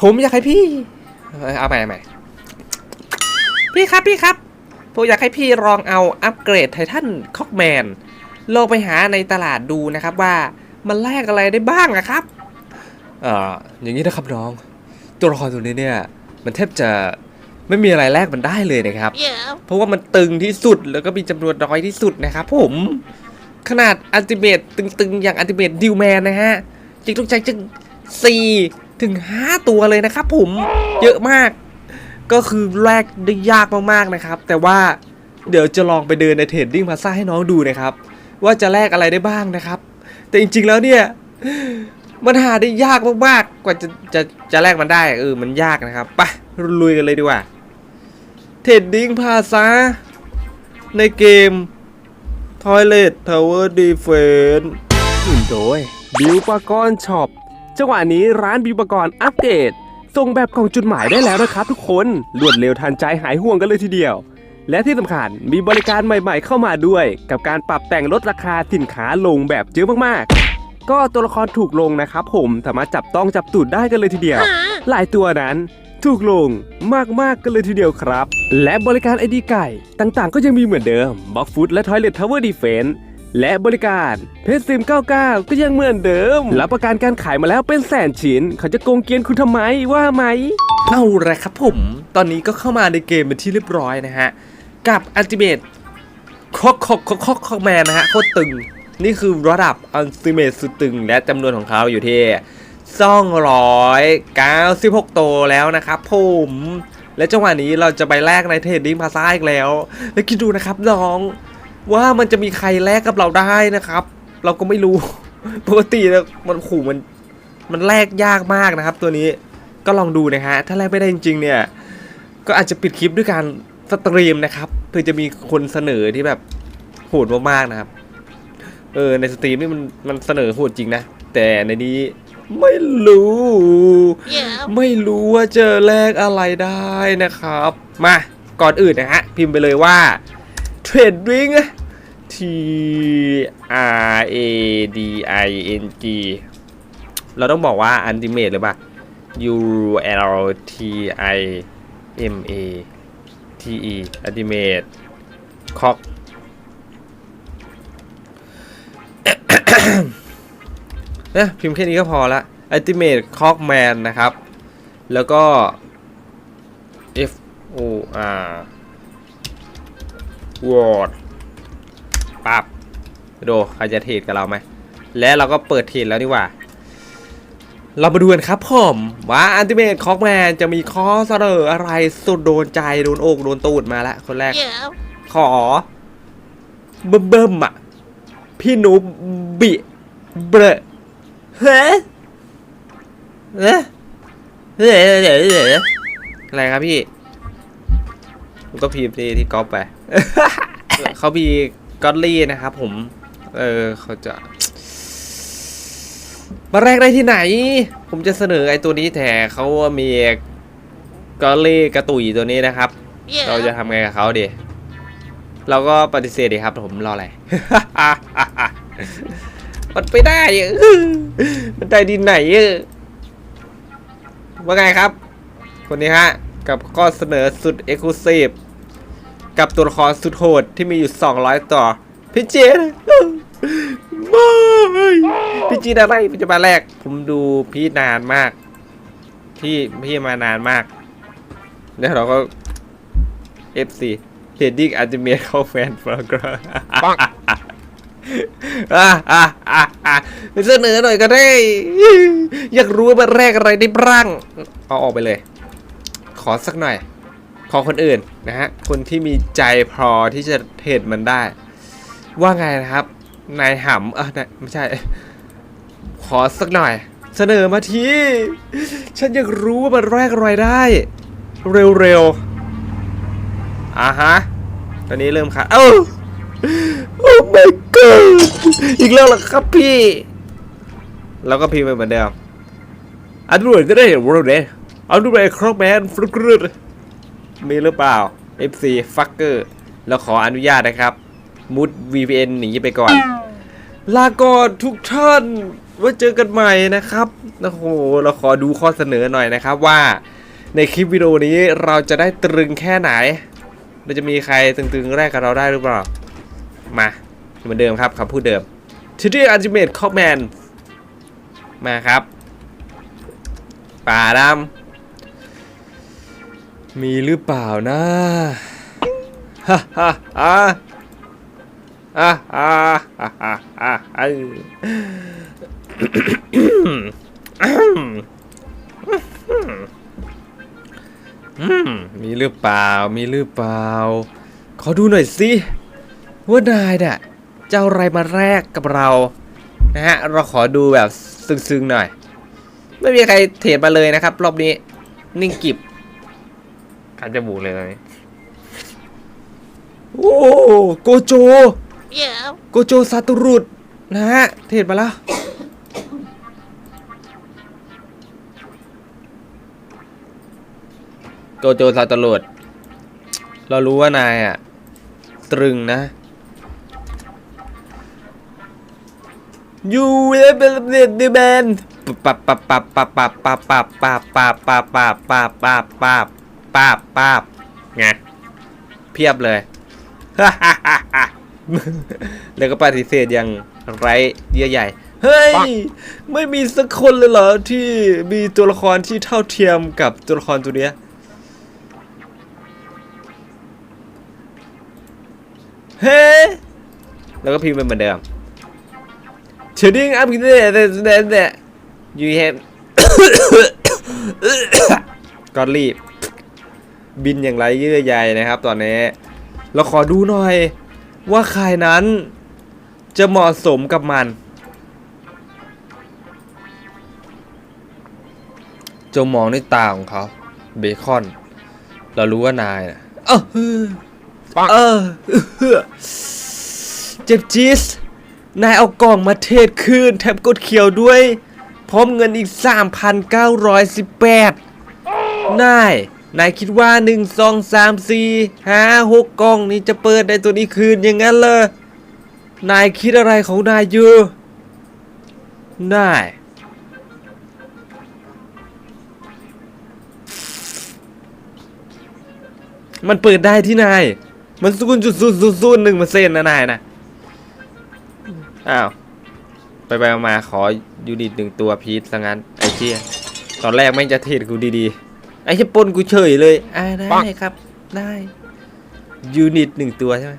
ผมอยากให้พี่เอ้ยเอาใหม่เอาใหม่พี่ครับพี่ครับ ผมอยากให้พี่ลองเอาอัปเกรดไททันคอกแมนลองไปหาในตลาดดูนะครับว่ามันแลกอะไรได้บ้างอะครับเอ่ออย่างนี้นะครับน้อง ตัวละครตัวนี้เนี่ย มันแทบจะไม่มีอะไรแลกมันได้เลยนะครับ Yeah. เพราะว่ามันตึงที่สุดแล้วก็มีจำนวนน้อยที่สุดนะครับผมขนาดอันติเมตตึงๆ อย่างอันติเมตดิวแมนนะฮะจริงต้องใช้จึง4 ถึง 5 ตัวเลยนะครับผมเยอะมาก ก็คือแลกได้ยากมากๆนะครับ แต่ว่าเดี๋ยวจะลองไปเดินในเทรดดิ้งพาซ่าให้น้องดูนะครับ ว่าจะแลกอะไรได้บ้างนะครับ แต่จริงๆแล้วเนี่ยมันหาได้ยากมากๆ กว่าจะจะจะแลกมันได้เออมันยากนะครับไปลุยกันเลยดีกว่าเทรดดิ้งพาซาในเกม Toilet Tower Defense หุ่นโดยบิวปากรช็อป จังหวะนี้ร้านบิวปกรอัปเดตส่งแบบกล่องจุดหมายได้แล้วนะครับทุกคนรวดเร็วทันใจหายห่วงกันเลยทีเดียว และที่สำคัญมีบริการใหม่ๆเข้ามาด้วย กับการปรับแต่งลดราคาสินค้าลงแบบเยอะมากๆ ก็ตัวละครถูกลงนะครับผมสามารถจับต้องจับตูดได้กันเลยทีเดียว หลายตัวนั้นถูกลงมากๆกันเลยทีเดียวครับ และบริการไอดีไก่ ต่างๆ ก็ยังมีเหมือนเดิมบล็อกฟุตและทอยเลททาวเวอร์ดีเฟน และบริการเพจซิม 99 ก็ยังเหมือนเดิม รับประกันการขายมาแล้วเป็นแสนชิ้น เขาจะโกงเกียนคุณทำไมว่าไหม เอาละครับผม ตอนนี้ก็เข้ามาในเกมเป็นที่เรียบร้อยนะฮะ กับอันติเมตคอกคอกคอกคอกคอกแมนนะฮะ โคตรตึง นี่คือระดับอันติเมตสุดตึง และจำนวนของเขาอยู่ที่296 ตัวแล้วนะครับผม และจังหวะนี้เราจะไปแลกในเทรดดิ้งพาซ่าอีกแล้ว แล้วคิดดูนะครับน้อง ว่ามันจะมีใครแลกกับเราได้นะครับ เราก็ไม่รู้ ปกติแล้วมันขู่มันมันแลกยากมากนะครับ ตัวนี้ก็ลองดูนะฮะถ้าแลกไม่ได้จริง ๆ เนี่ย ก็อาจจะปิดคลิปด้วยการสตรีมนะครับเพื่อจะมีคนเสนอที่แบบโหดมากๆนะครับเออในสตรีมนี่มันมันเสนอโหดจริงนะ แต่ในนี้ไม่รู้ Yeah. ไม่รู้ว่าจะแลกอะไรได้นะครับ มาก่อนอื่นนะฮะพิมพ์ไปเลยว่า ทรดดิ้งนะ T R A D I N G เราต้องบอกว่าอันติเมตหรือเปล่า U L T I M A T E อันติเมตคอกนะพิมพ์แค่นี้ก็พอละอันติเมตคอกแมนนะครับ แล้วก็ F O R Word ปับดูใครจะเทรดกับเราไหม และเราก็เปิดเทรดแล้วนี่หว่า เรามาดูกันครับผมว่าอันติเมตคอกแมนจะมีข้อเสนออะไรสุดโดนใจโดนอกโดนตูดมาแล้วคนแรก Yeah. ขอเบิ่มเบิ่มๆอะ พี่หนูบิเบรเฮ้เฮ้เฮ้เฮ้เฮ้อะไรครับพี่ผม ก็พิมพ์ที่ที่ก๊อปไป เขามีก็อดลี่นะครับผม เออเขาจะ มาแรกได้ที่ไหน ผมจะเสนอไอ้ตัวนี้แต่เขามีกอลลี่กระตุยตัวนี้นะครับ เราจะ Yeah. ทำไงกับเขาดี เราก็ปฏิเสธดีครับผมรออะไร มันไปได้อะมันได้ดีไหนอะว่าไงครับ คนนี้ฮะ กับข้อเสนอสุดเอ็กซ์คลูซีฟกับตัวละครสุดโหดที่มีอยู่ 200 ต่อ พี่เจนไม่พี่จีนอะไรพี่จะมาแรก ผมดูพี่นานมาก พี่พี่มานานมาก แล้วเราก็ FC Heading Ultimate เข้าแฟนฟลกร์อะอะอะอะเสนอหน่อยก็ได้ อยากรู้ว่ามันแรกอะไรได้บ้าง เอาออกไปเลย ขอสักหน่อย ขอคนอื่นนะฮะ คนที่มีใจพอที่จะเทรดมันได้ ว่าไงนะครับ นายหำเออไม่ใช่ ขอสักหน่อย เสนอมาที ฉันอยากรู้ว่ามันแรกอะไรได้ เร็วๆอ่าฮะ ตอนนี้เริ่มค่ะ เอ้าโอ้ my god อีกแล้วเหรอครับพี่เราก็พิมพ์ไปเหมือนเดิมอันดูเลยก็ได้วอร์เด ย์อันดูเลยครอกแมนฟลุกรุดมีหรือเปล่า FC fucker เราขออนุญาตนะครับ มุด VPN หนีไปก่อน ลาก่อนทุกท่านไว้เจอกันใหม่นะครับโอ้โหเราขอดูข้อเสนอหน่อยนะครับว่าในคลิปวิดีโอนี้เราจะได้ตรึงแค่ไหน เราจะมีใครตึงๆแรกกับเราได้หรือเปล่า มาเหมือนเดิมครับคำพูดเดิม t ที่ Ultimate Command มาครับ ป่าดำ มีหรือเปล่านะฮ่าฮ่าฮ่าฮ่าฮ่าฮ่าฮ่มีหรือเปล่า มีหรือเปล่า ขอดูหน่อยสิว่านายเนี่ยจะอาอะไรมาแรกกับเรา นะฮะ เราขอดูแบบซึ้งๆหน่อย ไม่มีใครเทรดมาเลยนะครับ รอบนี้ นิ่งกิบ คันจมูกเลยตอนนี้โอ้โกโจ Yeah. โกโจซาตุรุดนะฮะ เทรดมาแล้ว โกโจซาตุรุดเรารู้ว่านายอะ ตรึงนะ You will be the man ปับปับปับปับปับปับปับปับปับปับปับปับปับ ปับปับปับไงเพียบเลยแล้วก็ปฏิเสธอย่างไร้เยื่อใยเฮ้ย ไม่มีสักคนเลยเหรอที่มีตัวละครที่เท่าเทียมกับตัวละครตัวเนี้ยเฮ้แล้วก็พิมพ์เป็นเหมือนเดิม Shooting up there there there you have ก็รี บบินอย่างไรเยื่อใยนะครับ ตอนนี้เราขอดูหน่อยว่าใครนั้นจะเหมาะสมกับมัน จงมองด้วยตาของเขาเบคอน เรารู้ว่านายนะเออเออเออเออเจ็บจี๊สนายเอากล่องมาเทศคืนแถมกดเขียวด้วย พร้อมเงินอีก 3,918นาย นายคิดว่า1 2 3 4 5 6กล่องนี้จะเปิดได้ตัวนี้คืนอย่างนั้นเลยนายคิดอะไรของนายอยู่นายมันเปิดได้ที่นาย มันศูนย์จุดศูนย์ศูนย์ศูนย์หนึ่งเปอร์เซ็นต์นะนายนะ อ้าว ไปไปมาขอยูนิตหนึ่งตัวพีทซะงั้นไอ้เชี่ยตอนแรกไม่จะเทรดกูดีๆ ไอ้เชี่ยปนกูเฉยเลยอ่าได้ครับได้ยูนิตหนึ่งตัวใช่ไหม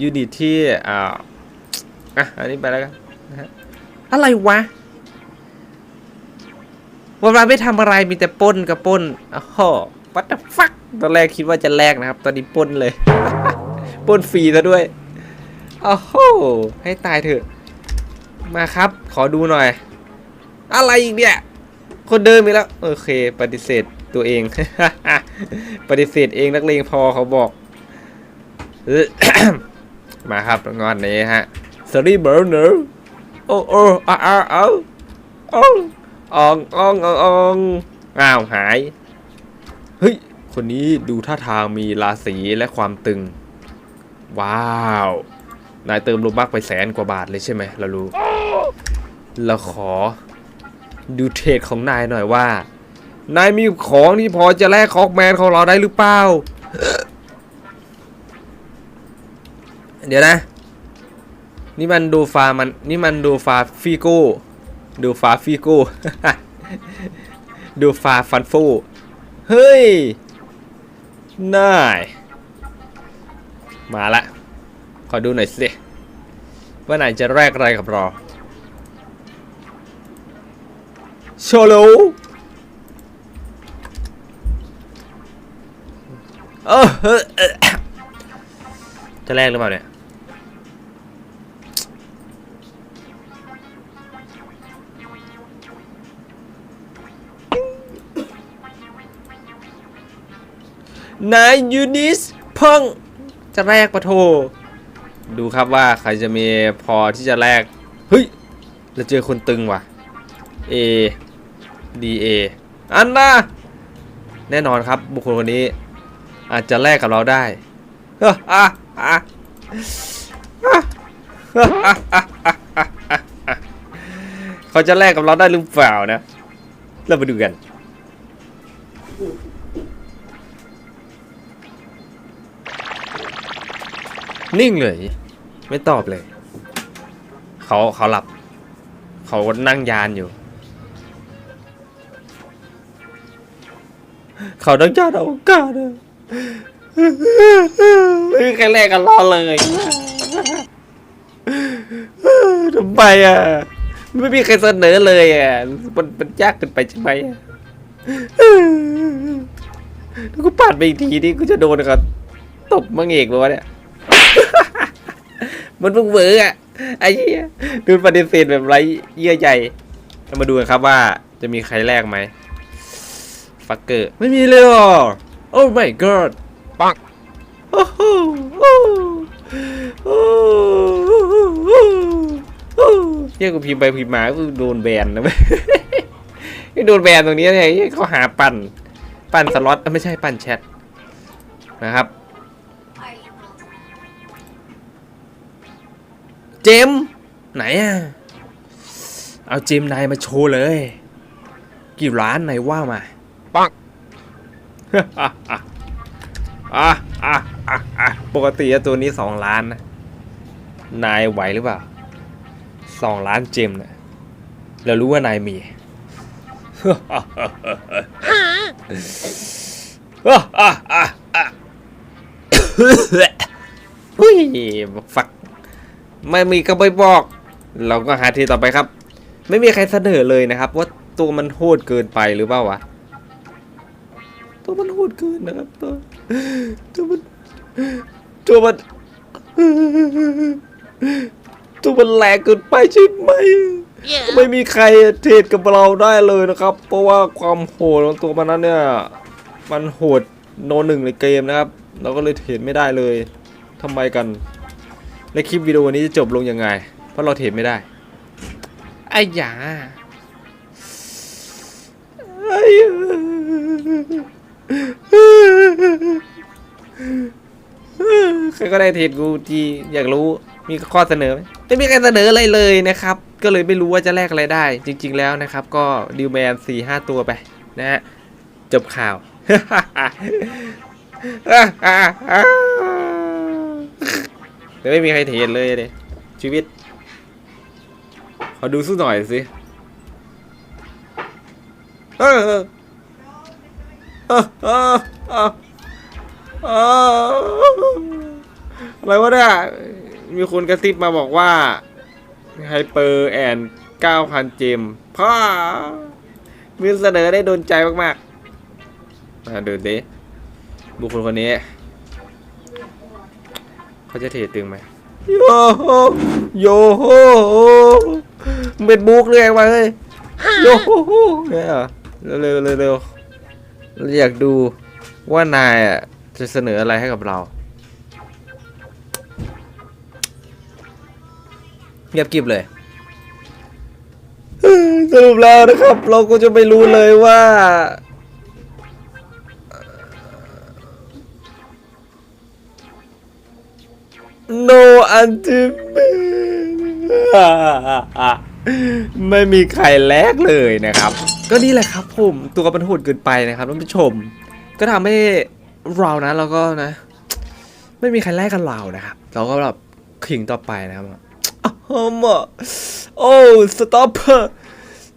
ยูนิตที่อ่าอะอันนี้ไปแล้วกันนะฮะอะไรวะวันวันไม่ทำอะไรมีแต่ปล้นกับปล้นอ้โห what the fuck ตอนแรกคิดว่าจะแลกนะครับ ตอนนี้ปล้นเลยปล้นฟรีซะด้วยโอ้โหให้ตายเถอะ มาครับ ขอดูหน่อย อะไรอีกเนี่ย คนเดิมอีกแล้ว โอเค ปฏิเสธตัวเอง ปฏิเสธเองนักเลงพอเขาบอก มาครับงอนนี้ฮะ Sorry burner โอ้โอ้อาอ้าอ้าอ้อองอองอองอองอ้าวหาย เฮ้ย คนนี้ดูท่าทางมีราศีและความตึง ว้าว นายเติมโลบักไปแสนกว่าบาทเลยใช่ไหมเรารู้เราขอดูเทรดของนายหน่อยว่า นายมีของที่พอจะแลกคอกแมนของเราได้หรือเปล่า เดี๋ยวนะ นี่มันดูฟามัน นี่มันดูฟาฟิโก้ดูฟาฟิโก้ดูฟาฟันฟูเฮ้ยนายมาละ ขอดูหน่อยสิ ว่านายจะแลกอะไรกับเราโชโล เออจะแลกหรือเปล่าเนี่ย นายยูนิสพองจะแลกปะโท ดูครับว่าใครจะมีพอที่จะแลกเฮ้ย เราเจอคนตึงว่ะ A D A อันน่ะแน่นอนครับบุคคลคนนี้ อาจจะแลกกับเราได้อะอะอะเขาจะแลกกับเราได้หรือเปล่านะ เรามาดูกัน นิ่งเลย ไม่ตอบเลย เขาเขาหลับ เขานั่งยานอยู่ เขาต้องจอดอวกาศอะ ไม่มีใครแลกกันรอเลยทำไมอะ ไม่มีใครเสนอเลยอะ มันมันยากเกินไปใช่ไหมอะถ้ากูปาดไปอีกทีนี่กูจะโดนกับตบมังเอกเลยวะเนี่ย มันเพิ่งเวอร์อะไอ้เหี้ยดูปฏิเสธแบบไรเยื่อใหญ่มาดูกันครับว่าจะมีใครแลกไหมฟักเกอร์ ไม่มีเลยหรอ โอ้ my god ปังโอ้โหโอ้โหโอ้โหโอ้โหเฮียกูพิมพ์ไปพิมพ์มาก็โดนแบนนะเว้ยนี่โดนแบนตรงนี้เนี่ยเหี้ยเขาหาปั่น ปั่นสล็อตเอ้ยไม่ใช่ปั่นแชทนะครับเจมส์ไหนอะเอาเจมส์นายมาโชว์เลย กี่ร้านไหนว่ามาปัง อะอะอะอะปกติตัวนี้สองล้านนะ นายไหวหรือเปล่าสองล้านเจมส์นะเรารู้ว่านายมีอะอะอะอะหุ้ยฟัก ไม่มีก็ไม่บอก เราก็หาทีต่อไปครับ ไม่มีใครเสนอเลยนะครับ ว่าตัวมันโหดเกินไปหรือเปล่าวะ ตัวมันโหดเกินนะครับตัวตัวมันตัวมันตัวมันแรงเกินไปใช่ไหมไม่มีใครเทรดกับเราได้เลยนะครับ เพราะว่าความโหดของตัวมันนั้นเนี่ย มันโหดโนหนึ่งในเกมนะครับ เราก็เลยเทรดไม่ได้เลยทำไมกัน และคลิปวิดีโอนี้จะจบลงยังไง เพราะเราเทรดไม่ได้ไอ้หยา ใครก็ได้เทรดกูทีอยากรู้มีข้อเสนอไหมไม่มีใครเสนออะไรเลยนะครับ ก็เลยไม่รู้ว่าจะแลกอะไรได้ จริง ๆ แล้วนะครับ ก็ดิวแมนสี่ห้าตัวไปนะฮะจบข่าว แต่ไม่มีใครเทรดเลยเลยชีวิต ขอดูสักหน่อยสิเออเออเออเออ อะไรวะเนี่ย มีคนกระซิบมาบอกว่าไฮเปอร์แอน9,000 เจมพ่อมีเสนอได้โดนใจมากๆมาดูดิบุคคลคนนี้ เขาจะเทตึงไหมโยโฮโยโฮเป็นบุ๊กเรื่อยมาเฮ้ยโยโฮเนี่ยเรอเร็วเร็วเร็วเราอยากดูว่านายอะจะเสนออะไรให้กับเรา เงียบกริบเลยสรุปแล้วนะครับ เราก็จะไม่รู้เลยว่า no ultimate ไม่มีใครแลกเลยนะครับ ก็นี่แหละครับผมตัวมันโหดเกินไปนะครับท่านผู้ชม ก็ทำให้เรานะเราก็นะ ไม่มีใครแลกกันเรานะครับ เราก็แบบขิงต่อไปนะครับ อ้าวมะโอ้สต็อป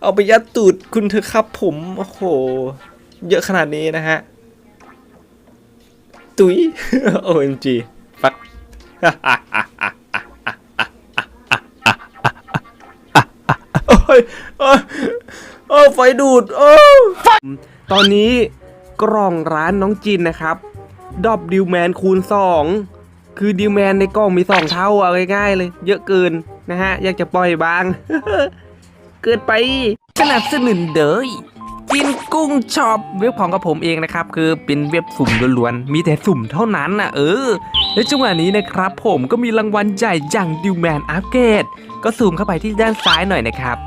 เอาไปยัดตูดคุณเถอะครับผม โอ้โห เยอะขนาดนี้นะฮะ ตุ๋ย OMG ฟักโอ้ยโอ้ยโอ้ไฟดูด โอ้ตอนนี้กล่องร้านน้องจินนะครับ ดอบดิวแมนคูณ 2 คือดิวแมนในกล่องมี 2 เท่าเอาง่ายๆเลย เยอะเกิน นะฮะ อยากจะปล่อยบาง เกินไปสนับสนุนเดยจินกุ้งช็อปเว็บของกับผมเองนะครับ คือเป็นเว็บสุ่มล้วนๆมีแต่สุ่มเท่านั้นนะเออ และจังหวะนี้นะครับผมก็มีรางวัลใหญ่อย่างดิวแมนอัปเกรดก็ซูมเข้าไปที่ด้านซ้ายหน่อยนะครับ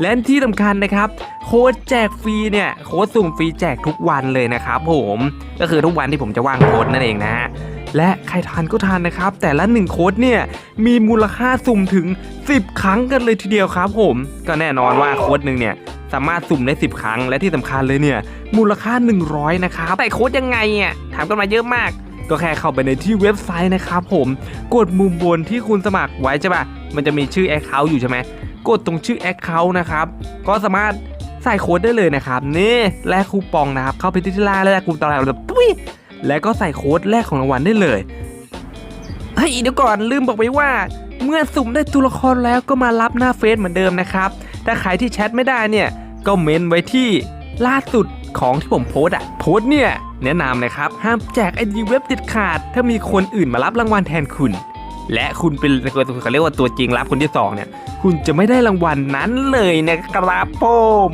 และที่สำคัญนะครับ โค้ดแจกฟรีเนี่ย โค้ดสุ่มฟรีแจกทุกวันเลยนะครับผมก็คือทุกวันที่ผมจะว่างโค้ดนั่นเองนะฮะ และใครทานก็ทานนะครับ แต่ละ1โค้ดเนี่ยมีมูลค่าสุ่มถึง 10 ครั้งกันเลยทีเดียวครับผม ก็แน่นอนว่าโค้ดหนึ่งเนี่ยสามารถสุ่มได้ 10 ครั้งและที่สำคัญเลยเนี่ยมูลค่า 100 นะครับแต่โค้ดยังไงอะถามกันมาเยอะมาก ก็แค่เข้าไปในที่เว็บไซต์นะครับผมกดมุมบนที่คุณสมัครไว้ใช่ปะมันจะมีชื่อ Account อยู่ใช่ไหมกดตรงชื่อ Account นะครับก็สามารถใส่โค้ดได้เลยนะครับนี่แลกคูปองนะครับเข้าไปที่ที่ล่างแล้วแลกคูปองแล้วปุ้ย แล้วก็ใส่โค้ดแรกของรางวัลได้เลยเฮ้ยเดี๋ยวก่อนลืมบอกไปว่า เมื่อสุ่มได้ตัวละครแล้วก็มารับหน้าเฟซเหมือนเดิมนะครับ ถ้าใครที่แชทไม่ได้เนี่ย ก็เมนไว้ที่ล่าสุดของที่ผมโพสอะโพสเนี่ย แนะนำนะครับ ห้ามแจกไอดีเว็บเด็ดขาด ถ้ามีคนอื่นมารับรางวัลแทนคุณ และคุณเป็นเขาเรียกว่าตัวจริงรับคนที่สองเนี่ย คุณจะไม่ได้รางวัลนั้นเลยนะครับผม